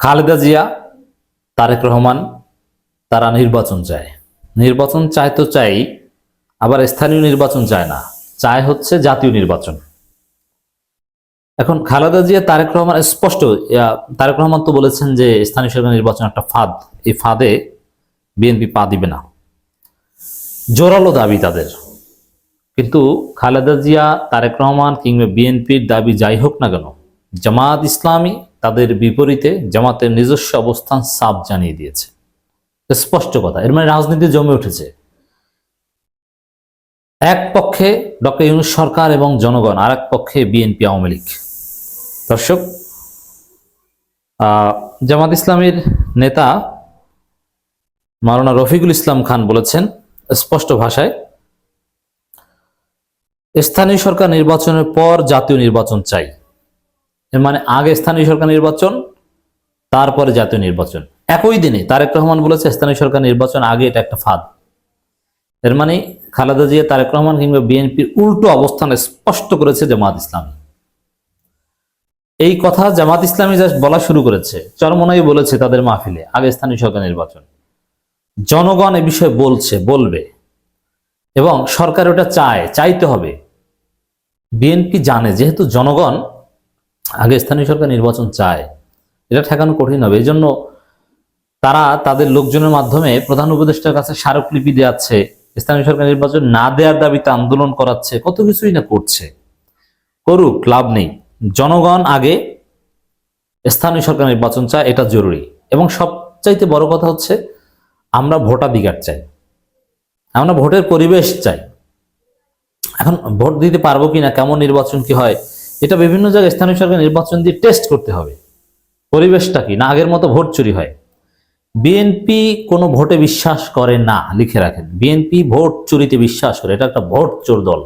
খালেদা জিয়া, তারেক রহমান, তারা নির্বাচন চায়। নির্বাচন চায় তো চাই, আবার স্থানীয় নির্বাচন চায় না। চায় হচ্ছে জাতীয় নির্বাচন। এখন খালেদা জিয়া, তারেক রহমান স্পষ্ট তারেক রহমান তো বলেছেন যে স্থানীয় সরকার নির্বাচন একটা ফাঁদ। এই ফাঁদে বিএনপি পা দিবে না। জোরালো দাবি তাদের। কিন্তু খালেদা জিয়া, তারেক রহমান কিংবা বিএনপির দাবি যাই হোক না কেন জামাত ইসলামী তাদের বিপরীতে জামাতের নিজস্ব অবস্থান সাফ জানিয়ে দিয়েছে। স্পষ্ট কথা, এর মানে রাজনীতি জমে উঠেছে। এক পক্ষে ডক্টর ইউনুস সরকার এবং জনগণ আর এক পক্ষে বিএনপি, আওয়ামী লীগ। দর্শক জামাত ইসলামীর নেতা মাওলানা রফিকুল ইসলাম খান বলেছেন স্পষ্ট ভাষায়, স্থানীয় সরকার নির্বাচনের পর জাতীয় নির্বাচন চাই। এর মানে আগে স্থানীয় সরকার নির্বাচন, তারপরে জাতীয় নির্বাচন। একই দিনে তারেক রহমান বলেছে, স্থানীয় সরকার নির্বাচন আগে এটা একটা ফাঁদ। এর মানে খালেদা জিয়া, তারেক রহমান কিংবা বিএনপির উল্টো অবস্থান স্পষ্ট করেছে জামাত ইসলামী। এই কথা জামাত ইসলামী যা বলা শুরু করেছে। চরমনাই বলেছে তাদের মাহফিলে, আগে স্থানীয় সরকার নির্বাচন। জনগণ এ বিষয়ে বলছে, বলবে। এবং সরকার ওটা চায়, চাইতে হবে। বিএনপি জানে, যেহেতু জনগণ আগে স্থানীয় সরকার নির্বাচন চায়, এটা ঠেকানো কঠিন হবে। এই জন্য তারা তাদের লোকজনের মাধ্যমে প্রধান উপদেষ্টার কাছে স্মারকলিপি দেওয়াচ্ছে, স্থানীয় সরকার নির্বাচন না দেওয়ার দাবিতে আন্দোলন করাচ্ছে, কত কিছুই না করছে। করুক, লাভ নেই। জনগণ আগে স্থানীয় সরকার নির্বাচন চায়, এটা জরুরি। এবং সবচাইতে বড় কথা হচ্ছে, আমরা ভোটাধিকার চাই। আমরা ভোটের পরিবেশ চাই। এখন ভোট দিতে পারব কিনা, কেমন নির্বাচন কি হয় এটা বিভিন্ন জায়গায় স্থানীয় সরকার নির্বাচন দিয়ে টেস্ট করতে হবে। পরিবেশটা কি? না আগের মতো ভোট চুরি হয়। বিএনপি কোনো ভোটে বিশ্বাস করে না, লিখে রাখেন। বিএনপি ভোট চুরিতে বিশ্বাস করে, এটা একটা ভোট চোর দল।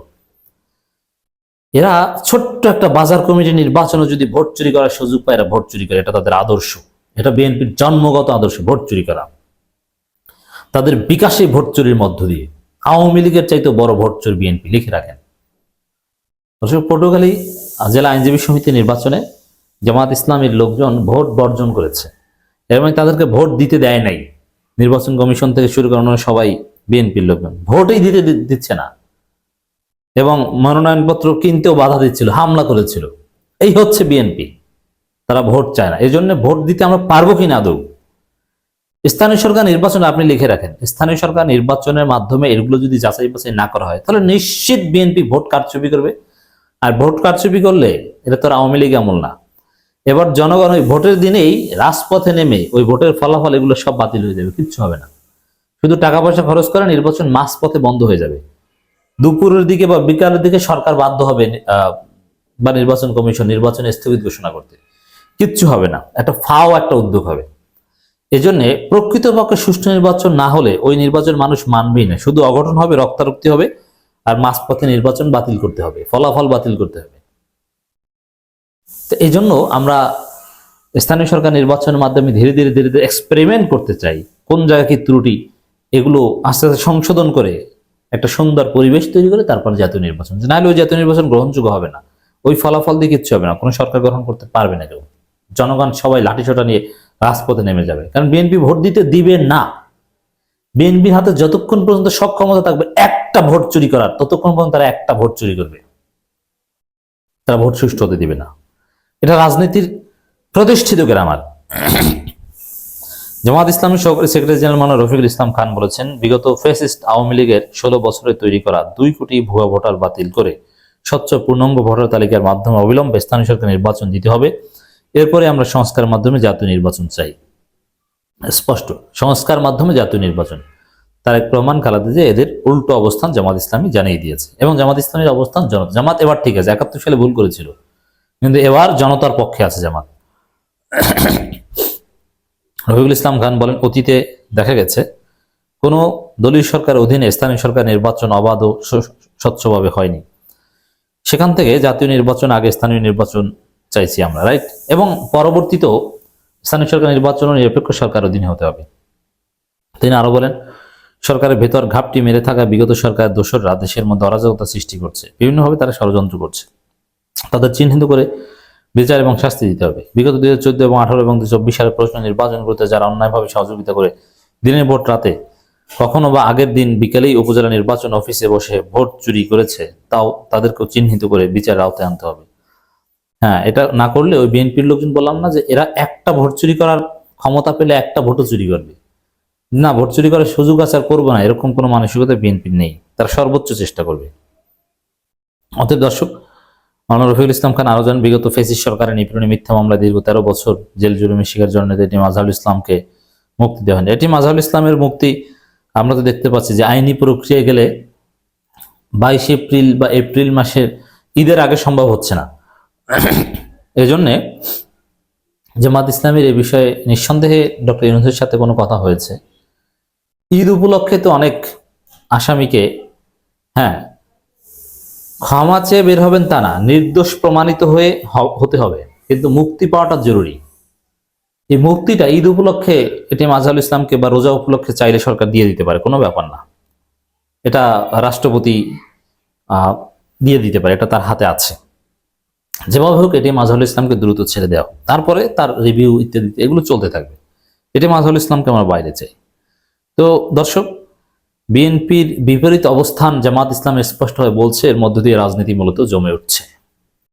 এরা ছোট্ট একটা বাজার কমিটি নির্বাচনে যদি ভোট চুরি করার সুযোগ পায়, এরা ভোট চুরি করে। এটা তাদের আদর্শ। এটা বিএনপির জন্মগত আদর্শ, ভোট চুরি করা। তাদের বিকাশে ভোট চুরির মধ্য দিয়ে। আওয়ামী লীগের চাইতে বড় ভোট চোর বিএনপি লিখে রাখেন। পটুয়াখালী জেলা আইনজীবী সমিতি নির্বাচনে জামাত ইসলামের লোকজন ভোট বর্জন করেছে এর মানে তাদেরকে ভোট দিতে দেয় নাই। নির্বাচন কমিশন থেকে শুরু করে সবাই বিএনপির লোকজন ভোটই দিতে দিচ্ছে না। এবং মনোনয়নপত্র কিনতেও বাধা দিচ্ছিল, হামলা করেছিল। এই হচ্ছে বিএনপি। তারা ভোট চায় না। এই জন্য ভোট দিতে আমরা পারব কিনা আদৌ স্থানীয় সরকার নির্বাচন আপনি লিখে রাখেন। স্থানীয় সরকার নির্বাচনের মাধ্যমে এগুলো যদি যাচাই বাছাই না করা হয়, তাহলে নিশ্চিত বিএনপি ভোট কারচুপি করবে। আর ভোট কারচুপি করলে এটা তো আওয়ামী লীগ আমল না। এবার জনগণ ওই ভোটের দিনেই রাজপথে নেমে ওই ভোটের ফলাফল এগুলো সব বাতিল হয়ে যাবে, কিচ্ছু হবে না। শুধু টাকা পয়সা খরচ করে নির্বাচন মাস পথে বন্ধ হয়ে যাবে। দুপুরের দিকে বা বিকালের দিকে সরকার বাধ্য হবে বা নির্বাচন কমিশন নির্বাচন স্থগিত ঘোষণা করতে। কিচ্ছু হবে না, একটা ফাও একটা উদ্যোগ হবে। এজন্য প্রকৃতপক্ষে সুষ্ঠু নির্বাচন না হলে ওই নির্বাচন মানুষ মানবেই না। শুধু অঘটন হবে, রক্তারক্তি হবে আর মাঝপথে নির্বাচন বাতিল করতে হবে, ফলাফল বাতিল করতে হবে। তো এই জন্য আমরা স্থানীয় সরকার নির্বাচনের মাধ্যমে ধীরে ধীরে ধীরে ধীরে এক্সপেরিমেন্ট করতে চাই, কোন জায়গায় কি ত্রুটি, এগুলো আস্তে আস্তে সংশোধন করে একটা সুন্দর পরিবেশ তৈরি করে তারপর জাতীয় নির্বাচন। নাহলে ওই জাতীয় নির্বাচন গ্রহণযোগ্য হবে না, ওই ফলাফল দিয়ে কিচ্ছু হবে না, কোনো সরকার গ্রহণ করতে পারবে না কেউ। জনগণ সবাই লাঠিসোটা নিয়ে রাজপথে নেমে যাবে। কারণ বিএনপি ভোট দিতে দিবে না। বিএনপির হাতে যতক্ষণ পর্যন্ত সক্ষমতা থাকবে, একটা ভোট চুরি করার, ততক্ষণ পর্যন্ত তারা একটা ভোট চুরি করবে। তারা ভোট সুষ্ঠু হতে দিবে না। এটা রাজনীতির প্রতিষ্ঠিত গ্রামার। জামাত ইসলামী সহকারী সেক্রেটারি জেনারেল মানা রফিকুল ইসলাম খান বলেছেন, বিগত ফেসিস্ট আওয়ামী লীগের ষোলো বছরে তৈরি করা দুই কোটি ভুয়া ভোটার বাতিল করে স্বচ্ছ পূর্ণাঙ্গ ভোটার তালিকার মাধ্যমে অবিলম্বে স্থানীয় সরকার নির্বাচন দিতে হবে। এরপরে আমরা সংস্কার মাধ্যমে জাতীয় নির্বাচন চাই। স্পষ্ট। সংস্কার মাধ্যমে জাতীয় নির্বাচন। তারেক রহমান খালাদা যে এদের উল্টো অবস্থান জামাত ইসলামী জানিয়ে দিয়েছে। এবং জামাত ইসলামের অবস্থান জনতা জামাত এবার ঠিক আছে, একাত্তর সালে ভুল করেছিল। কিন্তু এবার জনতার পক্ষে আছে জামাত। রফিকুল ইসলাম খান বলেন, অতীতে দেখা গেছে, কোনো দলীয় সরকার অধীনে স্থানীয় সরকার নির্বাচন অবাধ ও স্বচ্ছভাবে হয়নি। সেখান থেকে জাতীয় নির্বাচন আগে স্থানীয় নির্বাচন চাইছি আমরা, রাইট? এবং পরবর্তীতেও স্থানীয় সরকার নির্বাচন নিরপেক্ষ সরকার অধীনে হতে হবে। তিনি আরও বলেন, সরকারের ভেতর ঘাপটি মেরে থাকা বিগত সরকার দোসররা দেশের মধ্যে অরাজকতা সৃষ্টি করছে, বিভিন্নভাবে তারা ষড়যন্ত্র করছে। তাদের চিহ্নিত করে বিচার এবং শাস্তি দিতে হবে। বিগত দুই চোদ্দ এবং আঠারো এবং দুই চব্বিশ সালের প্রশ্ন নির্বাচনগুলোতে যারা অন্যায়ভাবে সহযোগিতা করে, দিনের ভোট রাতে কখনো বা আগের দিন বিকেলেই উপজেলা নির্বাচন অফিসে বসে ভোট চুরি করেছে, তাও তাদেরকেও চিহ্নিত করে বিচার আওতায় আনতে হবে। হ্যাঁ এটা না করলে ওই বিএনপির লোকজন বললাম না যে এরা একটা ভোট চুরি করার ক্ষমতা পেলে একটা ভোটও চুরি করবে। না, ভোট চুরি করার সুযোগ আছে আর করব না, এরকম কোনো মানসিকতা বিএনপির নেই, তারা সর্বোচ্চ চেষ্টা করবে। অতএব দর্শক, মাওলানা রফিকুল ইসলাম খান আরও জানান, বিগত ফেসিস সরকারের নিপীড়নে মিথ্যা মামলা দীর্ঘ তেরো বছর জেল জুলুমের শিকার জন্য এটি মাজহারুল ইসলামকে মুক্তি দেওয়া হয়নি। এটি মাজহারুল ইসলামের মুক্তি আমরা তো দেখতে পাচ্ছি যে আইনি প্রক্রিয়া গেলে বাইশ এপ্রিল বা এপ্রিল মাসের ঈদের আগে সম্ভব হচ্ছে না। এজন্যে জামাত ইসলামের এই বিষয়ে নিঃসন্দেহে ডক্টর ইউনুসের সাথে কোনো কথা হয়েছে। ঈদ উপলক্ষে তো অনেক আসামিকে হ্যাঁ ক্ষমা চেয়ে বের হবেন তা না, নির্দোষ প্রমাণিত হয়ে হতে হবে, কিন্তু মুক্তি পাওয়াটা জরুরি। এই মুক্তিটা ঈদ উপলক্ষে এটি মাজহারুল ইসলামকে বা রোজা উপলক্ষে চাইলে সরকার দিয়ে দিতে পারে, কোনো ব্যাপার না। এটা রাষ্ট্রপতি দিয়ে দিতে পারে, এটা তার হাতে আছে। যেভাবে হোক, এটি মাজহুল ইসলামকে দ্রুত ছেড়ে দেওয়া তারপরে তার রিভিউ ইত্যাদি, এগুলো চলতে থাকবে। এটি মাজহুল ইসলামকে আমরা বাইরে চাই। তো দর্শক, বিএনপির বিপরীত অবস্থান জামাত ইসলাম স্পষ্টভাবে বলছে, এর মধ্য দিয়ে রাজনীতি মূলত জমে উঠছে।